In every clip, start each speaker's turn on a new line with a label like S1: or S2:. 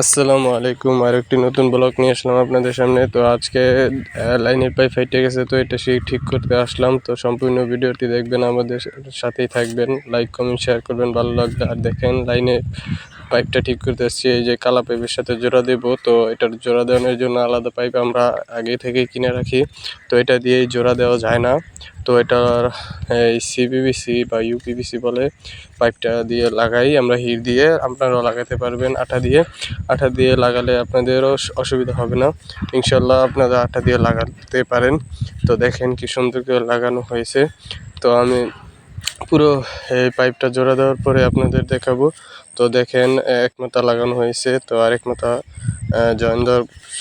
S1: আসসালামু আলাইকুম। আর একটি নতুন ব্লগ নিয়ে আসলাম আপনাদের সামনে। তো আজকে লাইনের পাইপ ফাইটে গেছে, তো এটা সেই ঠিক করতে আসলাম। তো সম্পূর্ণ ভিডিওটি দেখবেন, আমাদের সাথেই থাকবেন। লাইক কমেন্ট শেয়ার করবেন, ভালো লাগবে। আর দেখেন, লাইনে পাইপটা ঠিক করতে আসছি এই যে কালা পাইপের সাথে জোড়া দেব। তো এটার জোড়া দেওয়ানোর জন্য আলাদা পাইপ আমরা আগে থেকে কিনে রাখি। তো এটা দিয়েই জোড়া দেওয়া যায় না। তো এটার, এই সিপিবিসি বা ইউপিবিসি বলে পাইপটা দিয়ে লাগাই আমরা হিট দিয়ে। আপনারাও লাগাতে পারবেন আঠা দিয়ে। আঠা দিয়ে লাগালে আপনাদেরও অসুবিধা হবে না। ইনশাল্লাহ আপনারা আঠা দিয়ে লাগাতে পারেন। তো দেখেন কি সুন্দর করে লাগানো হয়েছে। তো আমি পুরো, এই পাইপটা জোড়া দেওয়ার পরে আপনাদের দেখাবো। তো দেখেন এক মাথা লাগানো হয়েছে। তো আরেক মাথা জয়েন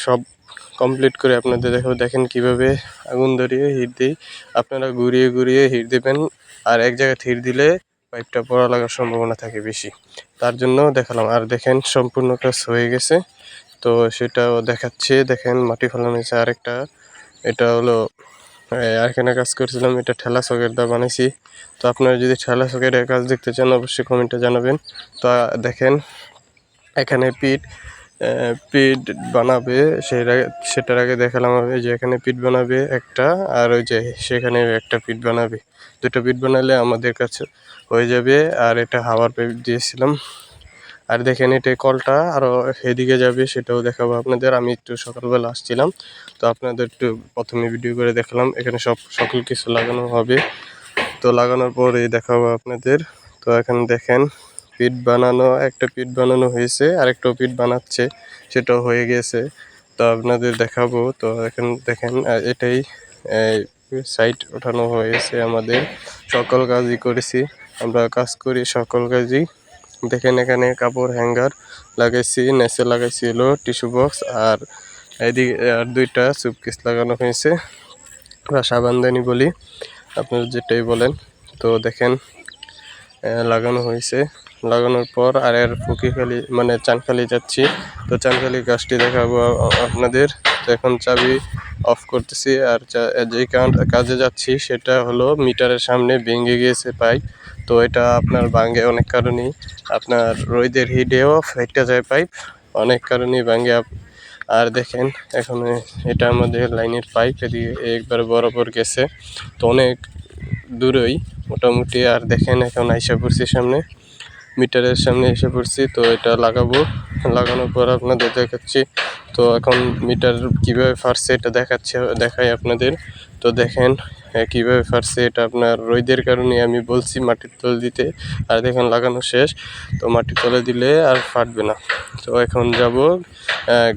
S1: সব কমপ্লিট করে আপনাদের দেখাবো। দেখেন কীভাবে আগুন ধরিয়ে হিট দিই। আপনারা ঘুরিয়ে ঘুরিয়ে হিট দেবেন। আর এক জায়গায় হিট দিলে পাইপটা পড়া লাগার সম্ভাবনা থাকে বেশি। তার জন্য দেখালাম। আর দেখেন, সম্পূর্ণ কাজ হয়ে গেছে। তো সেটাও দেখাচ্ছে। দেখেন, মাটি ফেলানো হয়েছে আরেকটা। এটা হলো এই আরেকখানে কাজ করছিলাম এটা ঠেলা সকেট দা বানাইছি। তো আপনারা যদি ঠেলা সকেটের কাজ দেখতে চান অবশ্যই কমেন্টে জানাবেন। তো দেখেন এখানে আহ, পিঠ বানাবে সেটা সেটার আগে দেখালাম আমি যে এখানে পিঠ বানাবে একটা আর ওই যে সেখানে একটা পিঠ বানাবে। দুটো পিঠ বানালে আমাদের কাছে হয়ে যাবে আর এটা হাওয়ার পাইপ দিয়েছিলাম। আর দেখেন এটা কলটা আরও এদিকে যাবে, সেটাও দেখাবো আপনাদের। আমি একটু সকালবেলা আসছিলাম, তো আপনাদের একটু প্রথমে ভিডিও করে দেখালাম। এখানে সব, সকল কিছু লাগানো হবে। তো লাগানোর পরে দেখাবো আপনাদের। তো এখানে দেখেন, পিঠ বানানো, একটা পিঠ বানানো হয়েছে, আরেকটাও পিঠ বানাচ্ছে, সেটাও হয়ে গেছে। তো আপনাদের দেখাবো। তো এখন দেখেন এটাই সাইট ওঠানো হয়েছে আমাদের। সকল কাজই করেছি, আমরা কাজ করি সকল কাজই। দেখেন এখানে কাপড় হ্যাঙ্গার লাগাইছি নেচে লাগাইছি হলো টিস্যু বক্স আর এদিকে আর দুইটা সুপকেস লাগানো হয়েছে। বা সাবানদানি বলি, আপনারা যেটাই বলেন। তো দেখেন লাগানো হয়েছে। লাগানোর পর আর এর ফুকিখালি মানে চানখালি যাচ্ছি। তো চানখালি গাছটি দেখাবো আপনাদের। তো এখন চাবি অফ করতেছি আর কারণ- কাজে যাচ্ছি সেটা হলো মিটারের সামনে ভেঙে গিয়েছে পাইপ তো এটা আপনার ভাঙে অনেক কারণেই। আপনার রোদের হিটেও ফেটে যায় পাইপ অনেক কারণেই ভাঙে আর দেখেন, এখন এটা আমাদের লাইনের পাইপ এদিকে একবার বরাবর গেছে। তো অনেক দূরেই মোটামুটি, আর দেখেন এখন আইসা পড়ছি সামনে। মিটারের সামনে এসে পড়ছি, তো এটা লাগাবো। লাগানোর পর আপনাদের দেখাচ্ছি। তো এখন মিটার কীভাবে ফাটছে এটা দেখাচ্ছে, দেখাই আপনাদের। তো দেখেন কীভাবে ফাটছে এটা আপনার রোদের কারণে আমি বলছি মাটির তলে দিতে, আর দেখেন লাগানো শেষ। তো মাটির তলে দিলে আর ফাটবে না। তো এখন যাব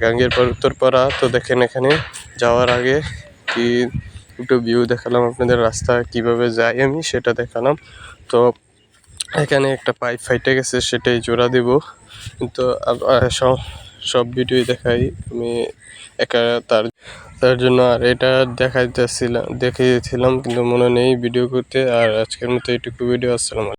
S1: গাঙ্গের পর উত্তরপাড়া তো দেখেন এখানে যাওয়ার আগে কি, একটু ভিউ দেখালাম আপনাদের রাস্তা, কীভাবে যাই আমি সেটা দেখালাম। তো এখানে একটা পাইপ ফাইটে গেছে, সেটাই জোড়া দিব। কিন্তু সব ভিডিওই দেখাই। আমি একা তার তার জন্য আর এটা দেখাইতেছিলাম, দেখিয়েছিলাম, কিন্তু মনে নেই ভিডিও করতে। আর আজকের মতো এইটুকু ভিডিও, আসসালাম